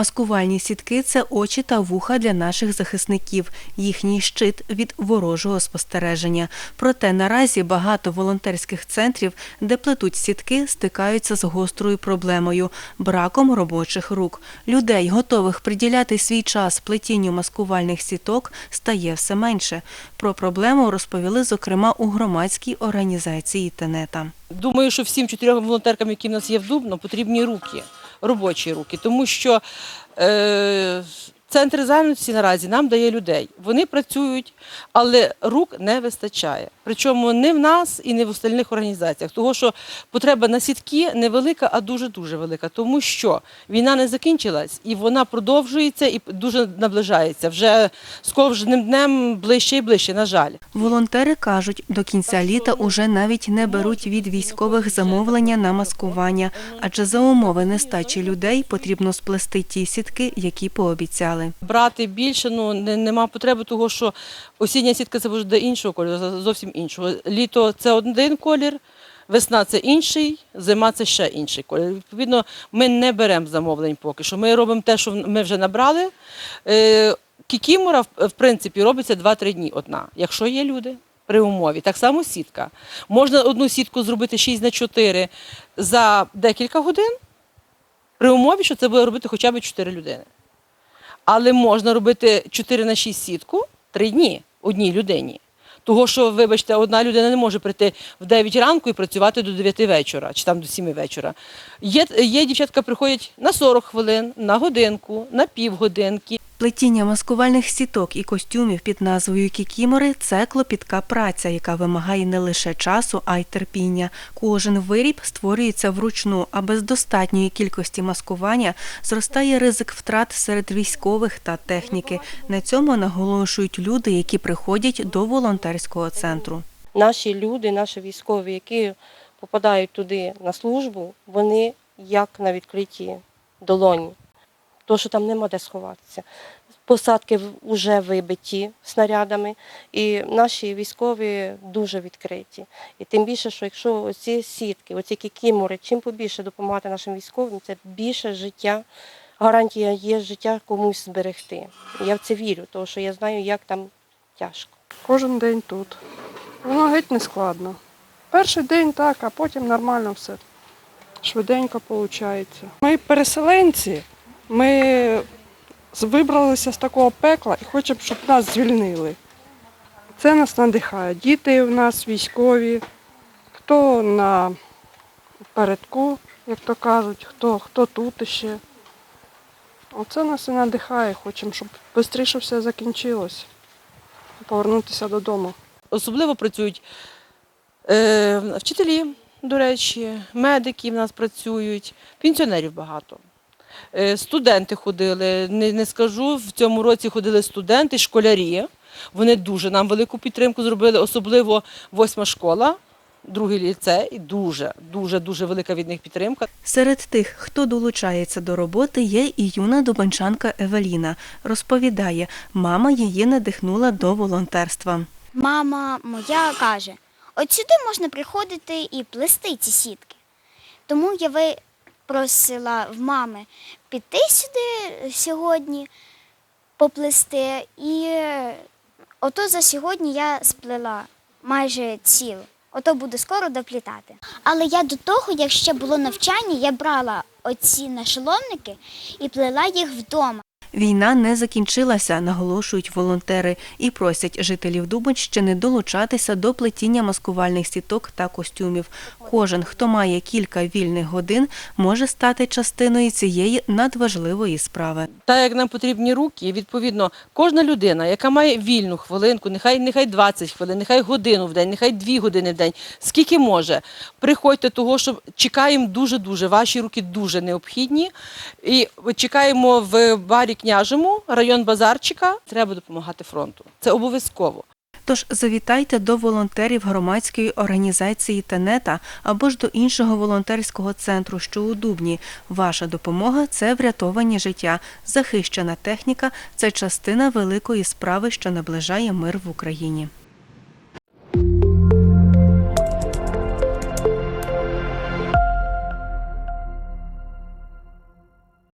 Маскувальні сітки це очі та вуха для наших захисників, їхній щит від ворожого спостереження. Проте наразі багато волонтерських центрів, де плетуть сітки, стикаються з гострою проблемою браком робочих рук. Людей, готових приділяти свій час плетінню маскувальних сіток, стає все менше. Про проблему розповіли зокрема у громадській організації Тенета. Думаю, що всім чотирьом волонтеркам, які в нас є в Дубно, потрібні руки, робочі руки, тому що е, центр зайнятості наразі нам дає людей. Вони працюють, але рук не вистачає. Причому не в нас і не в остальних організаціях, тому що потреба на сітки невелика, а дуже-дуже велика. Тому що війна не закінчилась і вона продовжується і дуже наближається. Вже з кожним днем ближче і ближче, на жаль. Волонтери кажуть, до кінця літа уже навіть не беруть від військових замовлення на маскування, адже за умови нестачі людей потрібно сплести ті сітки, які пообіцяли. Брати більше ну не, нема потреби, того що осіння сітка це буде іншого кольору, зовсім іншого. Літо це один колір, весна це інший, зима це ще інший колір. Відповідно, ми не беремо замовлень поки що. Ми робимо те, що ми вже набрали. Е, Кікімора, в принципі, робиться 2-3 дні одна, якщо є люди. При умові. Так само сітка. Можна одну сітку зробити 6 на 4 за декілька годин, при умові, що це буде робити хоча б 4 людини. Але можна робити 4 на 6 сітку 3 дні одній людині. Того, що, вибачте, одна людина не може прийти в 9 ранку і працювати до 9 вечора, чи там до 7 вечора. Є, є дівчатка, приходять на 40 хвилин, на годинку, на півгодинки. Плетіння маскувальних сіток і костюмів під назвою кікімори це клопітка праця, яка вимагає не лише часу, а й терпіння. Кожен виріб створюється вручну, а без достатньої кількості маскування зростає ризик втрат серед військових та техніки. На цьому наголошують люди, які приходять до волонтерського центру. наші люди, наші військові, які попадають туди на службу, вони як на відкритій долоні. То, що там нема де сховатися. Посадки вже вибиті снарядами, і наші військові дуже відкриті. І тим більше, що якщо оці сітки, оці кікімори, чим побільше допомагати нашим військовим, це більше життя, гарантія є життя комусь зберегти. Я в це вірю, тому що я знаю, як там тяжко. Кожен день тут. Воно геть не складно. Перший день так, а потім нормально все. Швиденько виходить. Ми переселенці, ми вибралися з такого пекла і хочемо, щоб нас звільнили. Це нас надихає. Діти в нас військові, хто на передку, як то кажуть, хто, хто тут іще. Оце нас і надихає. Хочемо, щоб швидше все закінчилось. Повернутися додому. Особливо працюють е, вчителі, до речі, медики в нас працюють, пенсіонерів багато. Е, студенти ходили, не, не скажу, в цьому році ходили студенти, школярі. Вони дуже нам велику підтримку зробили, особливо восьма школа, другий ліцей, і дуже, дуже, дуже велика від них підтримка. Серед тих, хто долучається до роботи, є і юна дубанчанка Евеліна. Розповідає, мама її надихнула до волонтерства. Мама моя каже: от сюди можна приходити і плести ці сітки. Тому я випросила в мами піти сюди сьогодні, поплести. І е, ото за сьогодні я сплела майже цілу. Ото буду скоро доплітати. Але я до того, як ще було навчання, я брала оці нашоломники і плела їх вдома. Війна не закінчилася, наголошують волонтери, і просять жителів Дубенщини долучатися до плетіння маскувальних сіток та костюмів. Кожен, хто має кілька вільних годин, може стати частиною цієї надважливої справи. Так як нам потрібні руки, відповідно, кожна людина, яка має вільну хвилинку, нехай нехай 20 хвилин, нехай годину в день, нехай 2 години в день, скільки може, приходьте того, що чекаємо дуже-дуже. Ваші руки дуже необхідні. І чекаємо в барі княжому, район базарчика. Треба допомагати фронту. Це обов'язково. Тож завітайте до волонтерів громадської організації Тенета або ж до іншого волонтерського центру, що у Дубні. Ваша допомога це врятовані життя. Захищена техніка це частина великої справи, що наближає мир в Україні.